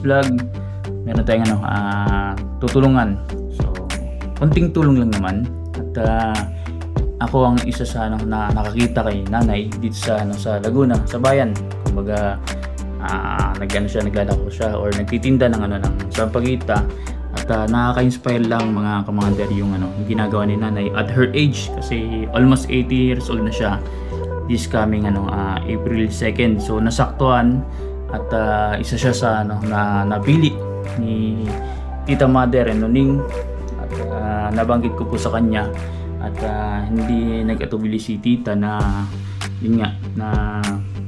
vlog, meron tayong ano, ah, tutulungan. So, konting tulong lang naman. At ah, ako ang isa sa ano, na nakakita kay nanay dito sa ano, sa Laguna, sa bayan. Kumbaga, ah, nag-ano siya, naglalako siya or nagtitinda ng ano ng sampagita at ah, nakaka-inspire lang mga commander yung ano yung ginagawa ni nanay at her age kasi almost 80 years old na siya this coming ano ah, April 2nd so nasaktuhan at ah, isa siya sa ano na napili ni Tita Mother and Nuning. At ah, nabanggit ko po sa kanya. At ah, hindi nag-atubili si Tita na yun nga na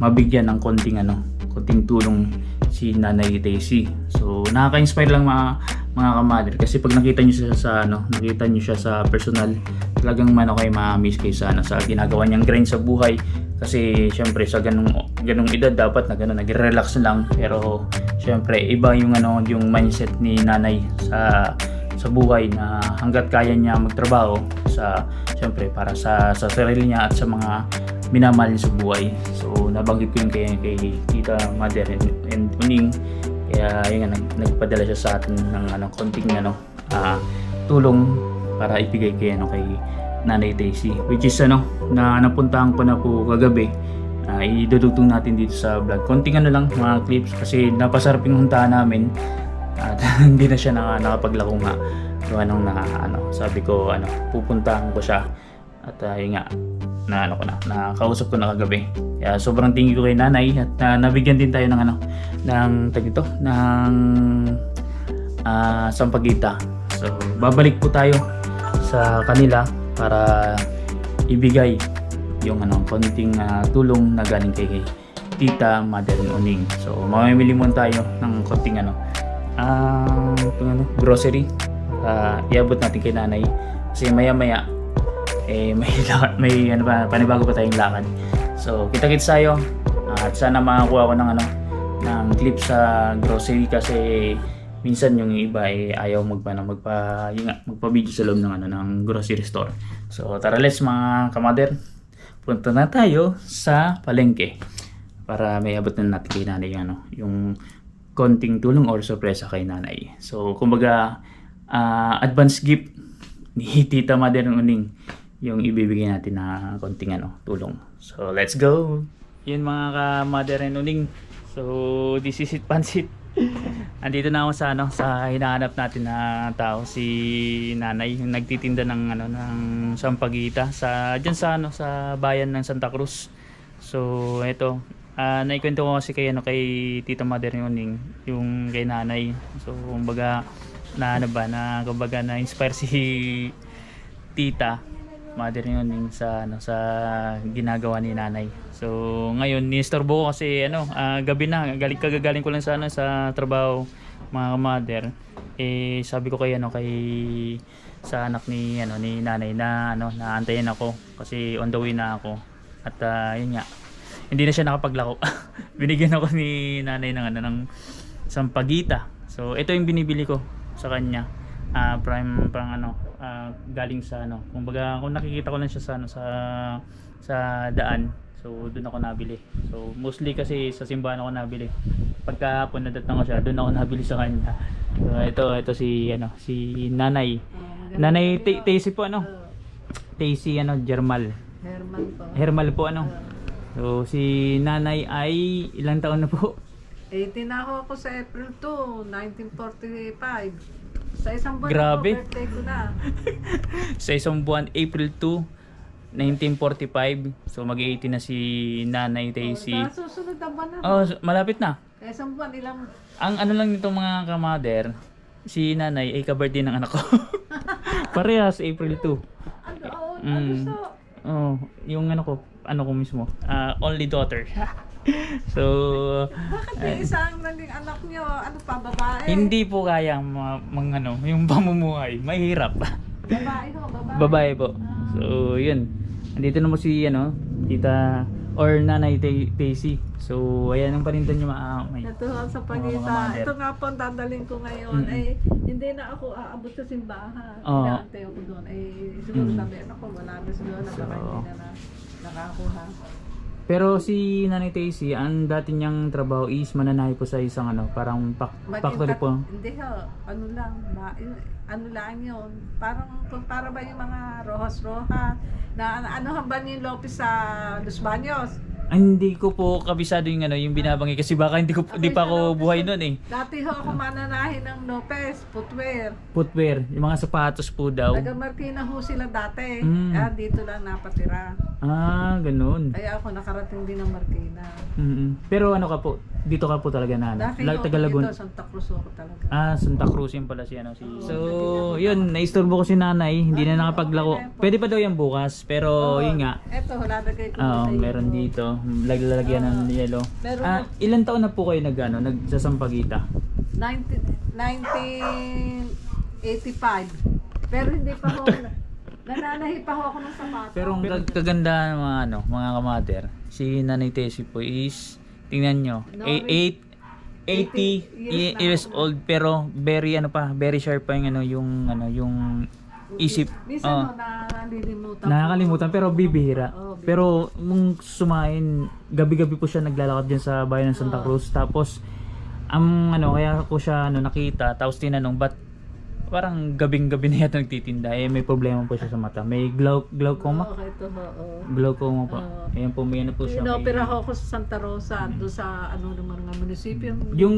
mabigyan ng konting ano konting tulong si Nanay Daisy. So nakaka-inspire lang mga mga kamadre kasi pag nakita niyo siya sa ano, nakita niyo siya sa personal, talagang man kayo ma-miss kayo sa ano, sa ginagawa niyang grind sa buhay. Kasi syempre sa ganung ganung edad dapat na ganun nagre-relax lang. Pero syempre iba yung ano yung mindset ni nanay sa sa buhay na hanggat kaya niya magtrabaho sa syempre para sa sa sarili niya at sa mga minamahal niya sa buhay. So nabanggit ko yung kay, kay Tita Mother and, and Uning. Kaya yun nga nag, nagpadala siya sa atin ng ano konting ano ah, tulong para ibigay kay ano kay Nanay Daisy which is ano na napuntahan ko na po kagabi uh, idudugtong natin dito sa vlog. Konting ano lang mga clips kasi napasarap yung huntahan namin. At hindi na siya naka, nakapaglako nga. So anong na ano sabi ko ano pupuntahan ko siya. At uh, nga na ano ko na nakausap ko na kagabi. Kaya sobrang tingin ko kay nanay at uh, nabigyan din tayo ng ano ng tag ito ng ah, sampagita. So babalik po tayo sa kanila para ibigay yung ano konting ah, tulong na galing kay Tita Madeline Uning. So mamimili muna tayo ng konting ano itong ano, grocery. Ah, iabot natin kay nanay kasi maya maya eh may may ano ba panibago pa tayong lakad. So kita-kits tayo Ah, at sana makakuha ko ng ano ng clip sa grocery kasi minsan yung iba ay ayaw magpa ano, magpa yun nga, magpa-video sa loob ng ano ng grocery store. So tara let's mga kamader. Punta na tayo sa palengke para may abot na natin kay nanay yung ano, yung konting tulong or sorpresa kay nanay. So kumbaga ah, advance gift ni Tita Mother ng Uning yung ibibigay natin na konting ano, tulong. So let's go! Yun mga ka-mother and. So this is it pansit. Andito na ako sa ano sa hinahanap natin na tao si nanay yung nagtitinda ng ano ng sampagita sa diyan sa ano sa bayan ng Santa Cruz. So ito ah naikwento ko kasi kay ano kay Tita Mother ni Uning yung kay nanay. So kumbaga na ano ba na kumbaga na inspire si Tita mother ni Uning sa ano sa ginagawa ni nanay. So ngayon nistorbo ko kasi ano ah, gabi na galing kagagaling ko lang sa ano sa trabaho mga mother. Eh sabi ko kay ano kay sa anak ni ano ni nanay na ano naantayin ako kasi on the way na ako. At ah, yun nga hindi na siya nakapaglako. Binigyan ako ni nanay ng ano ng sampagita. So ito yung binibili ko sa kanya. Ah, prime pang ano ah, galing sa ano. Kumbaga kung nakikita ko lang siya sa ano sa sa daan. So doon ako nabili. So mostly kasi sa simbahan ako nabili. Pagka nadatang ko siya, doon ako nabili sa kanya. So ito ito si ano si Nanay. Nanay Ta- Tacy po ano? Tacy ano Germal. Herman po. Hermal po ano. So si Nanay ay ilang taon na po? 18 ako ako sa April 2, 1945. Sa isang buwan Grabe. ako, birthday ko na. Sa isang buwan April 2 1945. So mag-18 na si Nanay Tacy. Sa susunod na buwan na. Oh, malapit na. Sa isang buwan, ilang... Ang ano lang nito mga kamader, si Nanay ay ka-birthday ng anak ko. Parehas April 2. Ano, oh, ano Mm. sa... Oh, yung ano ko, ano ko mismo, ah, only daughter. so, Bakit may isang naging anak nyo? Ano pa, babae? hindi po kaya mga ano, yung pamumuhay. Mahirap. Babae ho, babae. Babae po. So, yun. Andito naman si, ano, tita, or nanay Ta- Tacy. So, ayan ang parindan niyo ma may. Ito ho, sa Mga mother. Ito nga po ang dadalhin ko ngayon. Mm-mm. Ay, hindi na ako aabot sa simbahan. Oo. Inaantay ako doon. Ay, siguro Mm. sabi, ako, wala na siguro na So, hindi na, na nakakuha. Pero si Nanay Tacy, ang dati niyang trabaho is mananahi po sa isang ano, parang pak Mag- factory po. Hindi ho, ano lang, ba, ano lang yun. Parang, kung para ba yung mga rojas-roja, na ano ba ni Lopez sa Los Baños? Ay, hindi ko po kabisado yung ano, yung binabangi kasi baka hindi ko hindi pa ako buhay noon eh. Dati ho ako mananahin ng Lopez, footwear. Footwear, yung mga sapatos po daw. Taga Martina ho sila dati. Mm. Kaya dito lang napatira. Ah, ganun. Kaya ako nakarating din ng Marikina. mm Pero ano ka po, dito ka po talaga na ano? Dati ho taga ako Laguna. dito, Santa Cruz ako talaga. Ah, Santa Cruz yun pala si ano si. So, yun, naistorbo ko si nanay, hindi na nakapaglako. Pwede pa daw yan bukas, pero Oo. yun nga. Eto, lalagay ko Oo, meron dito. Lag- Lalagyan ng yellow. Meron Ah, ilan taon na po kayo nag ano, nagsasampagita? 19, 1985. Pero hindi pa ho, nananahi pa ho ako ng sapatos. Pero ang kag- kaganda ng mga ano, mga kamater, si Nanay Tessie po is tingnan nyo, No, eh, eight- 80 years na years old pero very ano pa, very sharp pa yung ano yung ano yung isip. Minsan Oh. ko. Nakakalimutan pero bibihira. Bibihira. Pero nung sumain, gabi-gabi po siya naglalakad diyan sa bayan ng Santa. Cruz. Tapos ang ano kaya ko siya ano nakita tapos tinanong ba't parang gabing-gabi na yata nagtitinda eh may problema po siya sa mata. May glau glaucoma. Oo, ito ho. oo. Glaucoma po. Oo. Ayan po may ano po siya. Inopera ho ako sa Santa Rosa, doon sa ano ng mga munisipyo. yung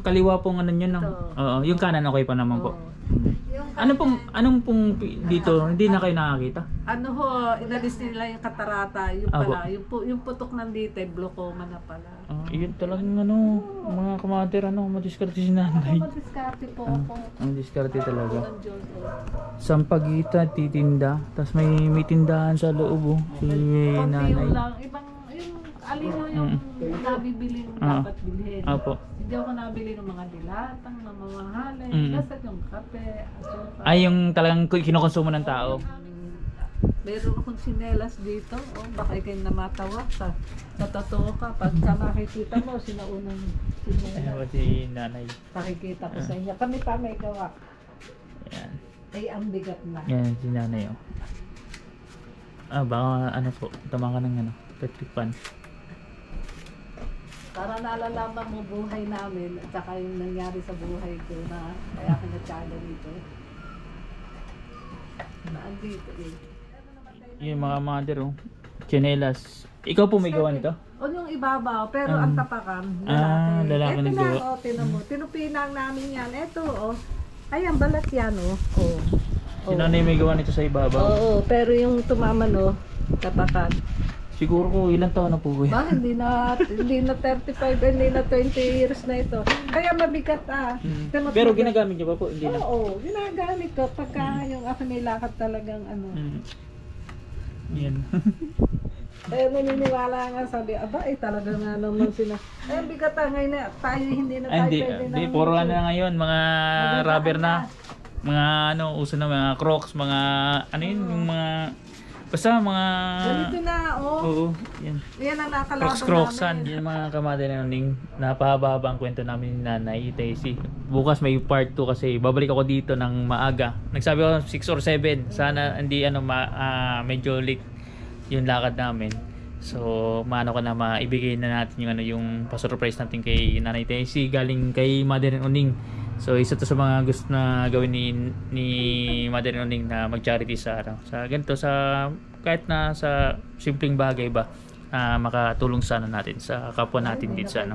kaliwa pong ano niya no. Ito. Oo, yung kanan okay pa naman po. Yung Ano pong anong pong pi- dito hindi na kayo nakakita? ano ho, inalis nila yung katarata, yung Apo. pala, yung, pu- yung putok ng dito, glaucoma na pala. Ah, yun talagang ano, mga kamater ano, madiskarte si nanay. Madiskarte po ako. Ang diskarte talaga. Ng Diyos, oh. Sampagita, titinda. Tapos may, may tindahan sa loob oh. Si Konti nanay. lang, ibang, alin ho yung nabibili yung Ah. dapat bilhin. Apo. Hindi ako nabili ng mga dilatang, ng mamahalin. Mm. Basta yung kape, asukal. Ay, yung talagang kinukonsumo ng tao. Meron akong sinelas dito. Oh, baka ikay na matawa sa sa totoo ka. Pagka makikita mo, sinaunang sinelas. Ano si nanay. Pakikita ko sa inyo. Kami pa may gawa. Yan. Ay, ang bigat na. Yan, si nanay oh. Ah, baka ano po, tama ka ng ano, petripan. Para nalalaman mo buhay namin at saka yung nangyari sa buhay ko na kaya ako na-channel dito. Na andito eh. Yung mga mother oh. Chinelas. Ikaw po may gawa nito? O yung ibabaw, pero ang tapakan, lalaki. Ah, lalaki Eto naggawa. na, oh, tinan mo. Tinupinang namin yan. Eto, oh. Ayan, balat yan, oh. Oh. Si nanay may gawa nito sa ibabaw. Oo, pero yung tumama, no, tapakan. Siguro ko ilang taon na po kuya. Ba, hindi na, hindi na 35, hindi na 20 years na ito. Kaya mabigat, ah. Mm. Kaya mas Pero mabigat. ginagamit niyo pa po? Hindi na. Oo, ginagamit ko pagka yung ako nilakad talagang ano. Mm. Yan. Eh, naniniwala nga sabi, aba, eh, talaga nga naman sila. Eh, bigat ah, ngayon na, tayo hindi na Ay, tayo hindi, pwede hindi, na. puro ano na ngayon, mga rubber na. Mga ano, uso na mga crocs, mga ano yun, yung mga basta mga Ganito na, oh. Oo, yan. Yan ang nakalaban Crocs crocsan, namin. yung mga kamada na ning napahaba ang kwento namin ni Nanay Daisy. Bukas may part 2 kasi babalik ako dito ng maaga. Nagsabi ako 6 or 7. Sana hindi ano ma, ah, medyo late yung lakad namin. So, maano ko na maibigay na natin yung ano yung pa-surprise natin kay Nanay Daisy galing kay Mother Uning. So, isa to sa mga gusto na gawin ni ni Mother and Uning na mag-charity sa ano, sa ganito sa kahit na sa simpleng bagay ba na makatulong sana natin sa kapwa natin din sa ano.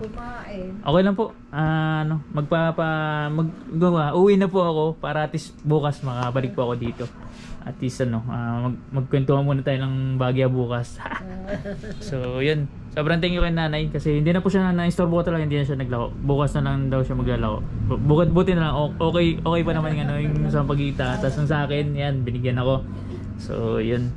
Okay lang po. Ah, ano, magpapa maggawa. Uwi na po ako para at least bukas makabalik po ako dito. At least ano, ah, mag magkwentuhan muna tayo ng bagya bukas. so, yun. Sobrang thank you kay nanay kasi hindi na po siya na-istorbo ko talaga, hindi na siya naglako. Bukas na lang daw siya maglalako. Bu- Bukod buti na lang, o- okay, okay pa naman yung, ano, yung sa pagkita. Tapos yung sa akin, yan, binigyan ako. So, yun.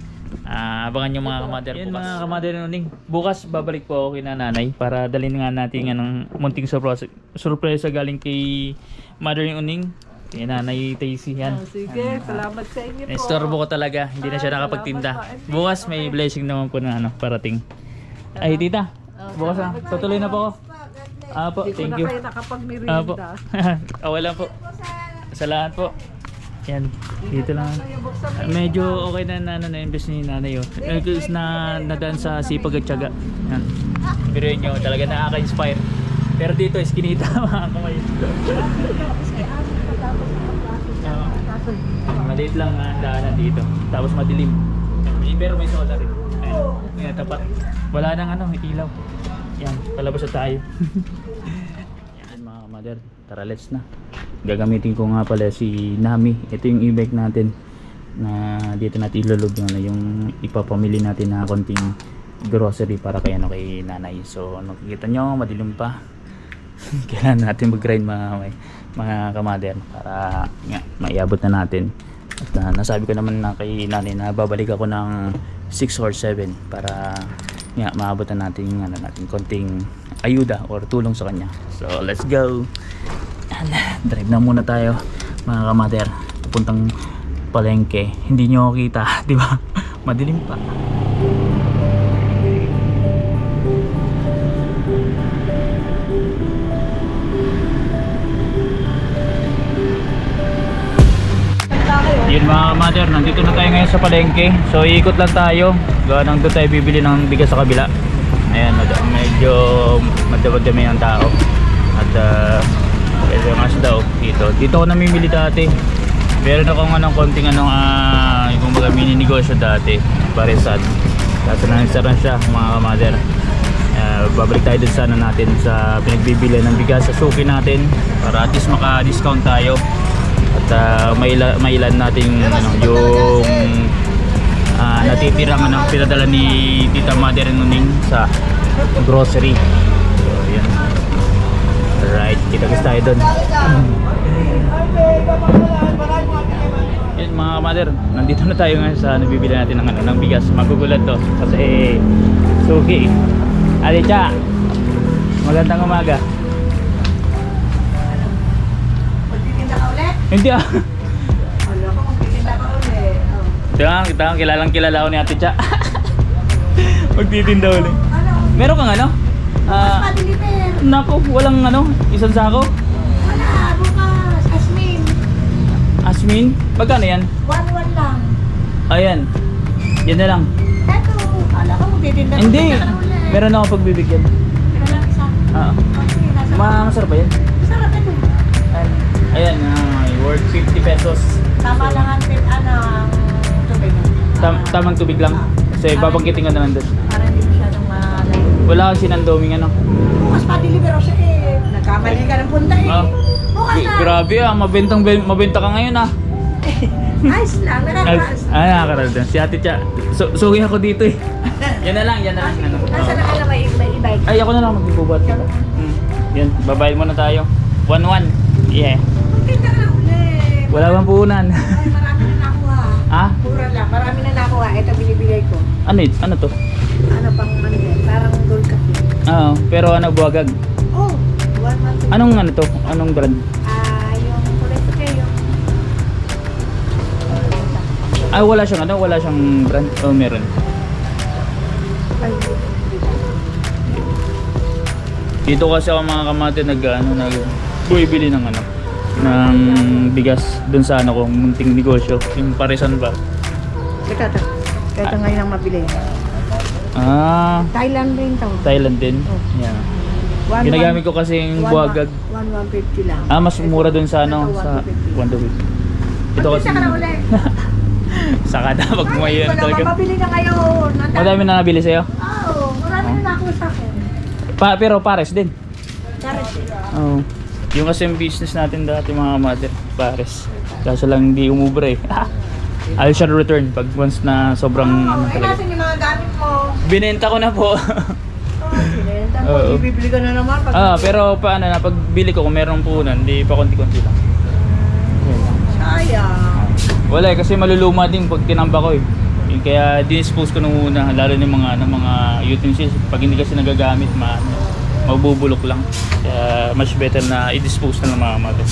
Ah, abangan yung mga kamader bukas. Yan mga kamader nuning. Bukas babalik po ako kay nanay para dalhin nga natin anong munting surprise, surprise galing kay Mother Uning. Kay Nanay Tacy yan. Oh, sige, salamat sa inyo po. Naistorbo ko talaga, hindi na siya nakapagtinda. Bukas may blessing naman po na ano, parating. Ay, tita. Bukas na. Tutuloy na po ako. Apo, Hindi ko thank na you. kayo Apo. nakapagmerienda. okay lang po. Sa lahat po. Yan, dito lang. Ah, Medyo okay na na, na, na invest ni nanay oh. Eh, is na nadaan sa sipag at tiyaga. Yan. Pero yun nyo, talaga nakaka-inspire. Pero dito is kinita mga kamay. Oo. Maliit lang ang daanan dito. Tapos madilim. Eh, Pero may solar rin. Ayun. Yan, tapat. Wala nang ano, ilaw. Yan, palabas na tayo. Yan mga mother, tara let's na. Gagamitin ko nga pala si Nami. Ito yung e-bike natin na dito natin ilulog yung, ano, yung ipapamili natin na konting grocery para kay ano kay nanay. So nakikita nyo, madilim pa. Kailangan natin mag-grind mga, mga kamader para nga, maiabot na natin. At ah, nasabi ko naman na kay nanay na babalik ako ng 6 or 7 para nga, maabot na natin yung ano, natin konting ayuda or tulong sa kanya. So let's go! Yan, drive na muna tayo mga kamader. Pupuntang palengke. Hindi nyo kita, di ba? Madilim pa. Yun mga mother, nandito na tayo ngayon sa palengke. So iikot lang tayo. Gawa nang doon tayo bibili ng bigas sa kabila. Ayan, medyo madami ang tao. At uh, medyo nga daw dito. Dito ako namimili dati. Meron ako nga ng konting anong uh, yung mga mini negosyo dati. Paresan. Kaso na nagsara siya mga mother. Uh, babalik tayo dun sana natin sa pinagbibili ng bigas sa suki natin para at least maka-discount tayo at uh, maila, mailan natin ano, yung uh, natitirang ano, pinadala ni Tita Mother Nuning sa grocery. So yun. Alright kita kita tayo dun. Yun mga mother nandito na tayo ngayon sa nabibili natin ng, ano, ng bigas. Magugulat to kasi suki. Ate Cha magandang umaga hindi ah ko nga, kita nga, kilalang kilala ko ni Ate Cha. Magtitinda ulit. Meron kang ano? Ah, nako, walang ano, isang sako. Wala, bukas. Asmin. Asmin, magkano yan? One-one lang. Ayan. Yan na lang. Eto, kala ko magtitinda Hindi. Meron ako pagbibigyan. Meron lang isa. Ma masarap ba yan? Sarap ito. Ayan, Ayan ah, worth 50 pesos. Tama lang ang pin, ano, ang tubig. Tam tamang tubig lang. Kasi babangkitin ko na lang doon. Para hindi masyadong malayo. Wala kasi sinandoming ano. Bukas pa-deliver ako siya eh. Nagkamali ka ng punta eh. Ah. Bukas na. Grabe ah, mabentang mabenta ka ngayon ah. Ayos lang, Ay, nakakaas. ay nakakaroon din. Si Ate Cha. So, sugi ako dito eh. yan na lang, yan na lang. Ano. Nasa na ka may, may e-bike? Ay, ako na lang magbubuhat. Hmm. Yan, babayad muna tayo. 1-1. Yeah. Magtinda ka lang ulit. Wala bang puhunan. Marami na nakuha. ah? Mura lang, marami na nakuha. Ito binibigay ko. Ano it? Ano to? Ano pang ano yan? Parang gold kasi. Oo, pero ano, buwagag. Oh, one month. Anong ano to? Anong brand? Ah, yung kulay puti, yung... Ah, wala siyang ano? Wala siyang brand? Oh, meron. Ay, Dito kasi ako mga kamate nag ano nag bumibili ng ano ng bigas dun sa ano ko munting negosyo yung parisan ba teka. Ito ngayon ang mabili. ah Thailand din to. Thailand din Oh. yeah. One, ginagamit ko kasi yung buwagag One, one fifty lang. ah mas mura dun sa ano Ito, sa 150. 1 ito kasi Magkita ka na ulit. saka na pag Ay, kumayan wala talaga mabili na ngayon. Ang dami- madami na nabili sa'yo Oo, marami na nakuha sa akin. pa, pero pares din Charity. Oo. Yung kasi yung business natin dati mga mother, pares. Kaso lang hindi umubra eh. I shall return pag once na sobrang Oo, ano talaga. nasan yung mga gamit mo? Binenta ko na po. Oh, binenta mo. Oo. Ibibili ka na naman. Pag ah, pero paano na pag bili ko kung merong punan, hindi pa konti-konti lang. Yun lang. Sayang. Wala eh, kasi maluluma din pag tinamba ko eh. Yun, Kaya dinispose ko nung una, lalo ng mga ng mga utensils. Pag hindi kasi nagagamit, ma, mabubulok lang. Kaya much better na i-dispose na ng mga mother.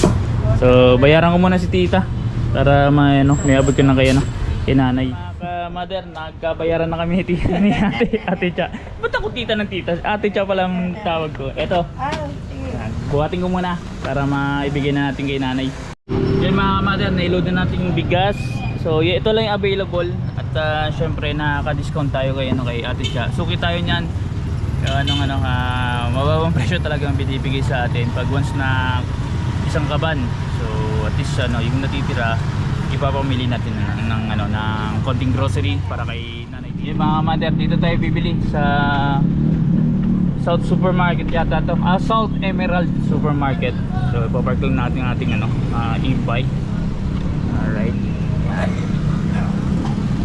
So, bayaran ko muna si tita para may, ano, may ko na kay, ano, kay nanay. Mga mother, nagkabayaran na kami ni tita ni ate, ate Cha. Ba't ako tita ng tita? Ate Cha pala ang tawag ko. Eto. Buhatin ko muna para maibigay na natin kay nanay. Yan mga mother, naiload na natin yung bigas. So, y- ito lang yung available. At uh, syempre, nakaka-discount tayo kay, ano, kay Ate Cha. Suki tayo niyan. Uh, anong, ano, ah, mababang presyo talaga ang binibigay sa atin. Pag once na isang kaban. So, at least, ano, yung natitira, ipapamili natin ng, ng, ano, ng konting grocery para kay nanay. Yung mga mother, dito tayo bibili sa South Supermarket yata to. Ah, South Emerald Supermarket. So, ipapark lang natin ating ano, ah, e-bike. Alright. Yan.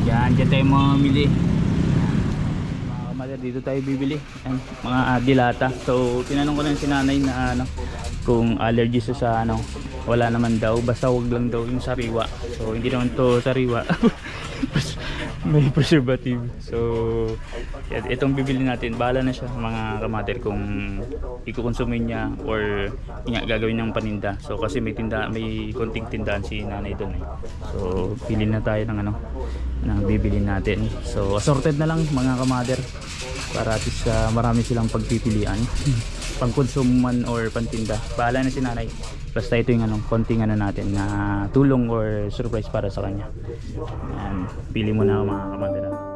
Yan, dyan tayo mamili. Dito tayo bibili. Yan, mga ah, dilata. So, tinanong ko na si nanay na ano, kung allergy siya sa ano, wala naman daw. Basta wag lang daw yung sariwa. So, hindi naman to sariwa. may preservative. So, itong bibili natin, bahala na siya mga kamater kung ikukonsumin niya or nga, gagawin niyang paninda. So, kasi may tinda, may konting tindahan si nanay doon eh. So, pili na tayo ng ano, ng bibili natin. So, assorted na lang mga kamater para at least ah, marami silang pagpipilian. pangkonsuman or pantinda. Bahala na si nanay. Basta ito yung anong konting ano natin na tulong or surprise para sa kanya. Yan, pili mo na mga kamandala.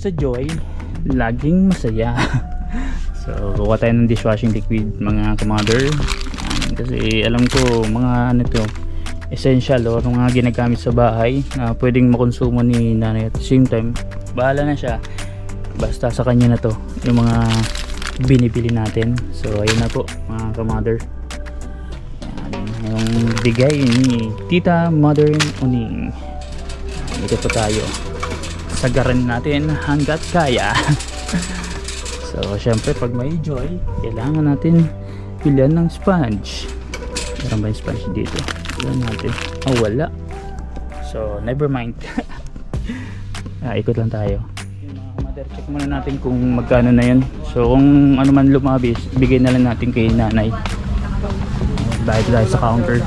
Sa Joy, laging masaya. so, kuha tayo ng dishwashing liquid mga. Yan, kasi alam ko mga ano to, essential or mga ginagamit sa bahay na pwedeng makonsumo ni nanay. At same time bahala na siya. Basta sa kanya na to yung mga binibili natin. So ayun na po mga kamother. Yan, yung bigay ni tita mother uning. Ito po tayo sagaran natin hanggat kaya. So syempre pag may joy kailangan natin pilihan ng sponge. Meron ba yung sponge dito? Tignan natin. Oh wala. So never mind. Ah, ikot lang tayo. Mother check muna natin kung magkano na yun. So kung ano man lumabis bigay na lang natin kay nanay. Dahil tayo sa counter.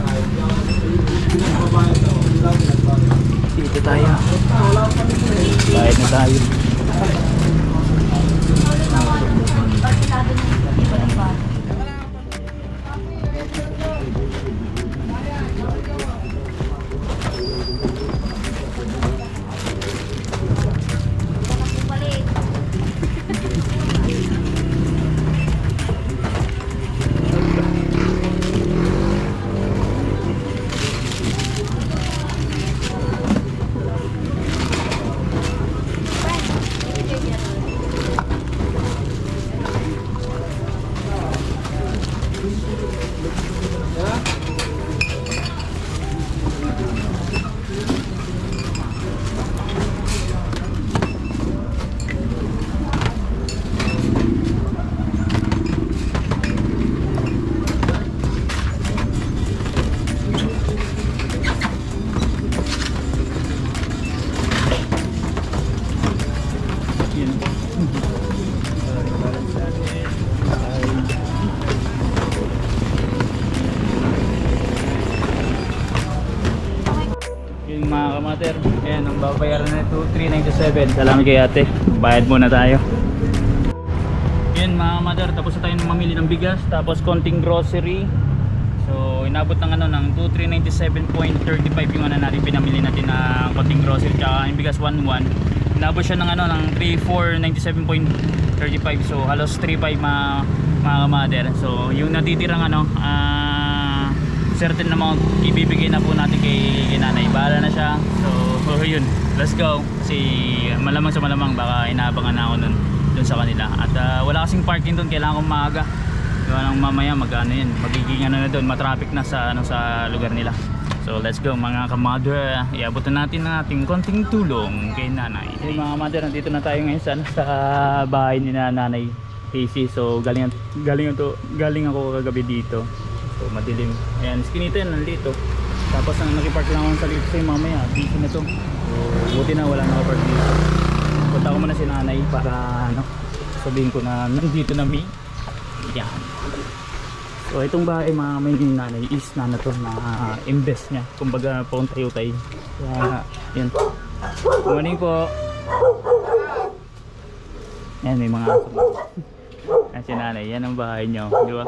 Dito tayo Bayad na tayo. 397. Salamat kay ate. Bayad muna tayo. Yun mga kamater, tapos na tayo mamili ng bigas, tapos konting grocery. So, inabot ng ano ng 2397.35 yung ano natin pinamili natin na konting grocery tsaka yung bigas 11. Inabot siya ng ano ng 3497.35 so halos 35 mga mga kamader. So, yung natitirang ano ah certain mga ibibigay na po natin kay, nanay. Bahala na siya. So, so yun. Let's go. Kasi malamang sa malamang baka inaabangan na ako nun, dun sa kanila. At ah, wala kasing parking dun. Kailangan kong maaga. Gawa ng mamaya magano yun. Magiging ano na doon. Matraffic na sa, ano, sa lugar nila. So let's go mga kamadre. Iabot na natin ang ating konting tulong kay nanay. Hey mga kamadre, nandito na tayo ngayon sa, ano, sa bahay ni na nanay Casey. So galing, galing, ito, galing ako kagabi dito. So madilim. Ayan, skinita yan nandito. Tapos ang nakipark lang ako sa dito sa'yo mamaya. Busy na to. So buti na wala nakapark dito. punta ko muna si nanay para ano, sabihin ko na nandito na mi. Yan. So itong bahay mga may nanay is na na to na uh, invest niya. Kumbaga pauntay-utay. Kaya yan. Good morning po. Yan may mga aso. Yan si nanay. Yan ang bahay niyo. Di ba?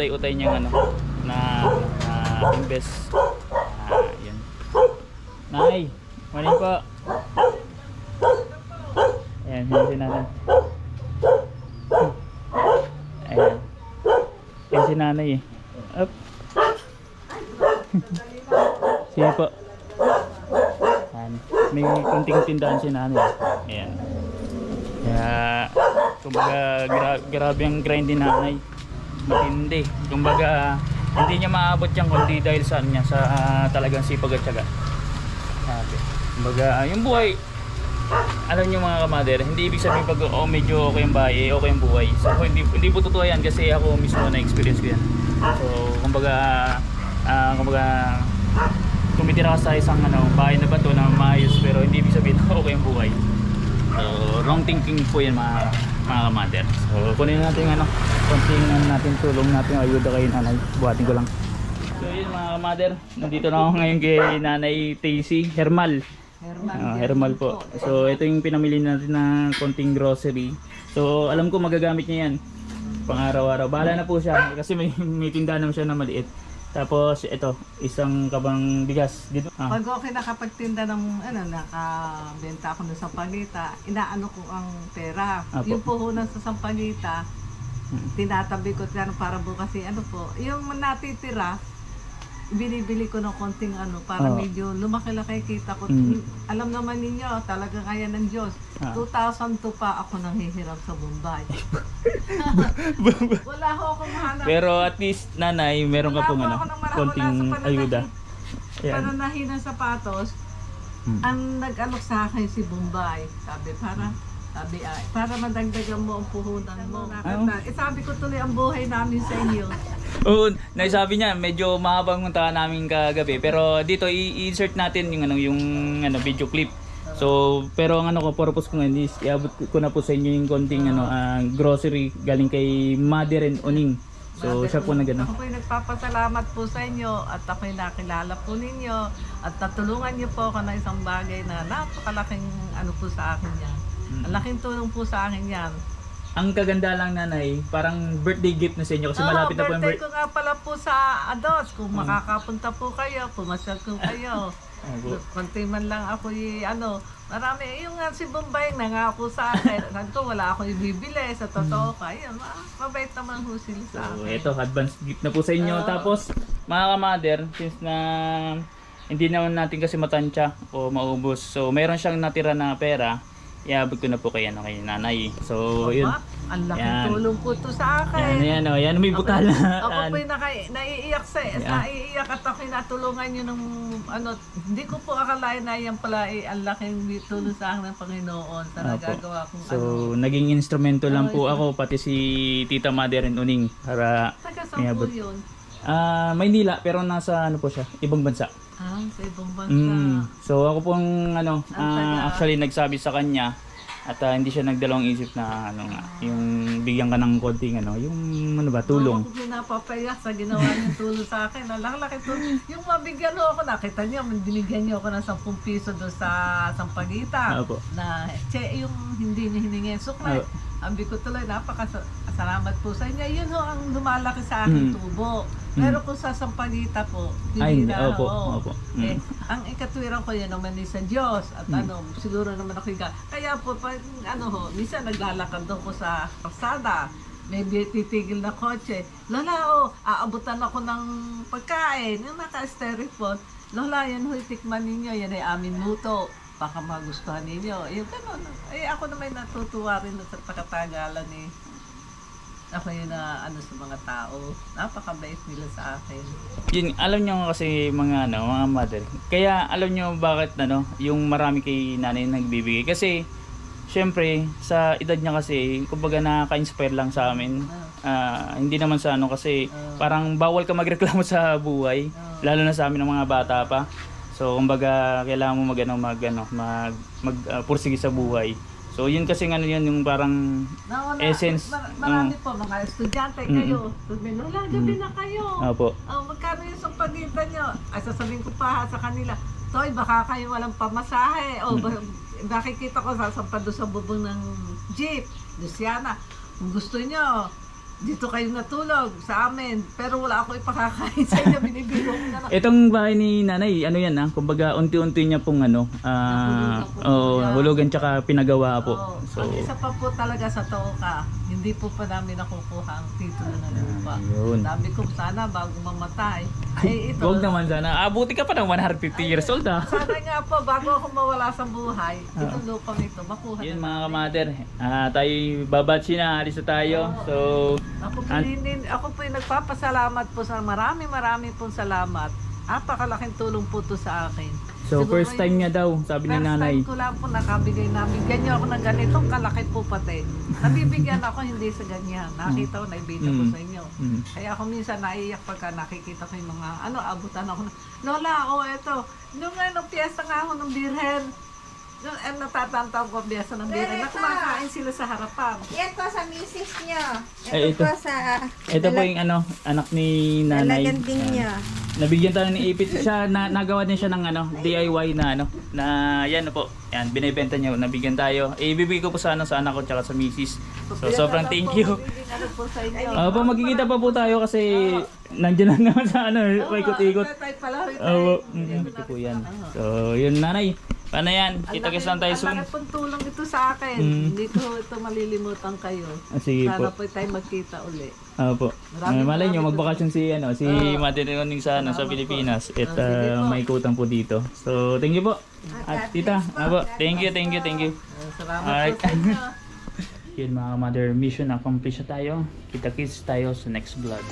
Utay-utay niyang ano na, na invest. Ah, yan. Nay, morning po. Ayan, yan si nanay. Ayan. Yan si nanay eh. Up. Sige po. Ayan. May kunting tindahan si nanay. Ayan. Kaya, kumbaga, gra- grabe ang grind ni nanay. Matindi. Kumbaga, hindi niya maabot yan kundi dahil sa niya sa ah, talagang sipag at syaga. Sabi. Kumbaga, ah, yung buhay, alam niyo mga kamader, hindi ibig sabihin pag oh, medyo okay ang bahay, eh, okay ang buhay. So hindi hindi po totoo yan kasi ako mismo na experience ko yan. So kumbaga ah kumbaga tumitira ka sa isang ano, bahay na bato na maayos pero hindi ibig sabihin okay ang buhay. So wrong thinking po yan mga mga kamader. So kunin natin ano, konting ano natin tulong natin ayuda kay nanay. Buhatin ko lang. So yun mga kamader, nandito na ako ngayon kay nanay Tacy Hermal. Herman, Ah, yan Hermal po. So ito yung pinamili natin na konting grocery. So alam ko magagamit niya yan. Pang araw-araw. Bahala na po siya kasi may, may tindahan naman siya na maliit. Tapos ito, isang kabang bigas dito. Ah, Pag okay nakapagtinda ng ano, nakabenta ako ng sampagita, inaano ko ang pera. Apo. Yung puhunan sa sampagita, Hmm. tinatabi ko yan para bukas ano po, yung natitira, binibili ko ng konting ano para Oo. medyo lumaki-laki kita ko. Mm. Alam naman ninyo, talaga kaya ng Diyos. Ah. 2002 pa ako nanghihiram sa Bombay. Wala ho akong mahanap. Pero at least nanay, meron ka Wala pong po ano, ako ng marahon konting sa pananahi. ayuda. Ayan. Pananahin ng sapatos, Hmm. ang nag-alok sa akin si Bombay. Sabi, para, sabi ay, para madagdagan mo ang puhunan mo. Oh. Eh, sabi ko tuloy ang buhay namin sa inyo. Oo, naisabi niya, medyo mahabang punta namin kagabi. Pero dito i-insert natin yung ano, yung ano video clip. So, pero ang ano ko purpose ko ngayon is iabot ko na po sa inyo yung konting ano ah, grocery galing kay Mother and Oning. So, siya po nagano. Ako po'y nagpapasalamat po sa inyo at ako'y nakilala po ninyo at natulungan niyo po ako ng isang bagay na napakalaking ano po sa akin yan. Mm. Ang laking tulong po sa akin yan. Ang kaganda lang nanay, parang birthday gift na sa inyo kasi Oo, malapit na po yung birthday birthday. ko nga pala po sa Ados. Kung makakapunta po kayo, pumasyal ko kayo. Konti man lang ako y, ano, marami. Yung nga si Bombay nangako sa akin. Sabi ko, wala akong ibibili. Sa totoo ka, yun, ma- mabait naman ho sila sa So, akin. ito, advance gift na po sa inyo. Oo. Tapos, mga kamader, since na hindi naman natin kasi matansya o maubos. So, meron siyang natira na pera. Iabot ko na po kay, ano, kay nanay. So, yun. Aba, ang laking Yan. tulong po to sa Yan, akin. yan, oh, yan, may butala. Ako Yan. po'y naka- naiiyak sa, Yeah. naiiyak at ako'y natulungan nyo ng, ano, hindi ko po akalain na yan pala eh, ang laking tulong sa akin ng Panginoon sa Opo. nagagawa kong So, ano. naging instrumento lang po ako, pati si Tita Mother and Uning para Taga saan po yun? Ah, Maynila, pero nasa ano po siya, ibang bansa. Ah, sa ibang bansa. Mm. So ako pong ano, Ang ah, actually nagsabi sa kanya at ah, hindi siya nagdalawang isip na ano nga, yung bigyan ka ng konting ano, yung ano ba, tulong. Ako pinapapayak sa ginawa niyong tulong sa akin. Ang laki tulong. Yung mabigyan ho ako, nakita niyo, binigyan niyo ako ng 10 piso doon sa Sampagita. Opo. Na, che, yung hindi niyo hiningi. Suklay. Oo. Ambi ko tuloy, napakasalamat po sa inyo. Yun ho ang lumalaki sa aking Mm. tubo. Pero kung sa Sampagita po, Ay, hindi hindi. na. Opo, oo. opo. Eh, Mm. ang ikatwiran ko yan naman is sa Diyos. At Mm. ano, siguro naman ako higa. Kaya po, pag, ano ho, minsan naglalakad doon ko sa kalsada. May bi- titigil na kotse. Lola, oh, aabutan ako ng pagkain. Yung naka-styrofoam. Lola, yan ho, tikman ninyo. Yan ay amin luto. Baka magustuhan ninyo. Yung ganun. Eh, ako naman natutuwa rin sa pagkatagalan eh. Ako yun na ano sa mga tao. Napakabait nila sa akin. Yun, alam nyo kasi mga ano, mga mother. Kaya alam nyo bakit ano, yung marami kay nanay nagbibigay. Kasi, syempre, sa edad niya kasi, kumbaga nakaka-inspire lang sa amin. Ah, hindi naman sa ano kasi, Ah. parang bawal ka magreklamo sa buhay. Lalo na sa amin ng mga bata pa. So kumbaga kailangan mo mag ano mag ano mag mag pursige sa buhay. So yun kasi ano yun yung parang Nauna, Essence, mar- marami mm. po mga estudyante kayo. Sabi, Lola, gabi na kayo. Opo. Oh, magkano yung sa pagitan nyo? Ay, sasabihin ko pa sa kanila, Toy, baka kayo walang pamasahe. O, ba, nakikita ko sasampad doon sa bubong ng jeep. Luciana, kung gusto nyo, dito kayo natulog sa amin. Pero wala ako ipakakain sa inyo, binibiro ko na lang. Itong bahay ni nanay, ano yan ah, kumbaga unti-unti niya pong ano, ah, Nahulugan po oh, siya. hulugan tsaka pinagawa po. Oo. So, ang isa pa po talaga sa tao ka, hindi po pa namin nakukuha ang titulo ng lupa. Ayun. Sabi ko sana bago mamatay. Eh ito, Huwag naman sana. Abuti ka pa ng 150 years old ah. sana nga po bago ako mawala sa buhay, itong lupang ito, makuha Yun na mga kamater, ah tayo babatsi na, alis na tayo. So, Ako po, An- ako po yung nagpapasalamat po sa marami marami pong salamat. Napakalaking tulong po to sa akin. so Siguro first time yung- niya daw, sabi ni First nanay. time ko lang po nakabigay na bigyan niyo ako ng ganitong kalaki po pati. Nabibigyan ako hindi sa ganyan. Nakita ko, naibita ko Mm. sa inyo. Mm. Kaya ako minsan naiiyak pagka nakikita ko yung mga, ano, abutan ako na, Lola, oh, eto, nung ano, piyesta nga ako ng birhen, nung eh, natatantaw ko piyesta ng birhen, na kumakain sila sa harapan. Yan po sa misis niyo. Ito, Ay, ito. po sa... Ito po yung ano, anak ni nanay. Lalagyan din Ah, niya. Nabigyan tayo ni Ipit siya na nagawa din siya ng ano DIY na ano na yan po. Yan binebenta niya nabigyan tayo. Eh, ibibigay ko po sa ano sa anak ko tsaka sa misis. So sobrang thank you. Ano. Ah, po magkikita pa po tayo kasi nandiyan lang naman sa ano, paikot-ikot. Oo, mm, ito po yan. So, yun nanay. Paano yan? Kita-kits lang tayo soon. Ang laki pong tulong ito sa akin. Mm. Hindi ko ito malilimutan kayo. Ah, sige Sana po. po tayo magkita uli. Opo. Maraming Uh, malay nyo, maraming magbakasyon si, ano, si Oo. Mate Leoning sa, ano, sa Salamat Pilipinas. po. At Ah, sige uh, po. may kutan po dito. So, thank you po. At God tita, bless po. abo, God thank you, thank you, thank you. Salamat Alright. po sa inyo. Yun mga mother, mission accomplished na tayo. Kita-kits tayo sa next vlog.